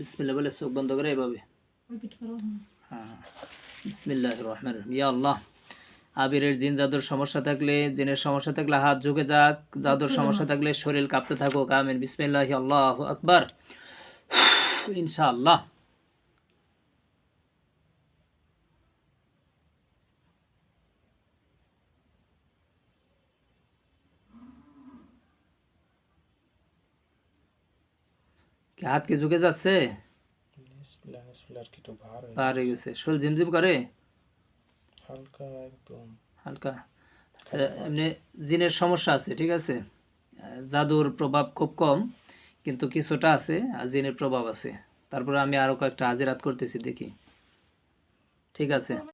বিসমিল্লাহ বলে চোখ বন্ধ করে এভাবে। হ্যাঁ বিসমিল্লাহ রহমান ইয়া আল্লাহ আবিরের জিন জাদুর সমস্যা থাকলে জিনের সমস্যা থাকলে হাত ঝুঁকে যাক জাদুর সমস্যা থাকলে শরীর কাঁপতে থাকুক আমিন। বিসমিল্লাহ আল্লাহ আকবার। ইনশাআল্লাহ। কি হাত কি ঝুঁকে যাচ্ছে? হয়ে পার হয়ে গেছে। শরীর ঝিমঝিম করে? হালকা একদম। হালকা। আচ্ছা এমনি জিনের সমস্যা আছে ঠিক আছে? জাদুর প্রভাব খুব কম কিন্তু কিছুটা আছে আর জিনের প্রভাব আছে। তারপরে আমি আরও কয়েকটা হাজিরাত করতেছি দেখি। ঠিক আছে?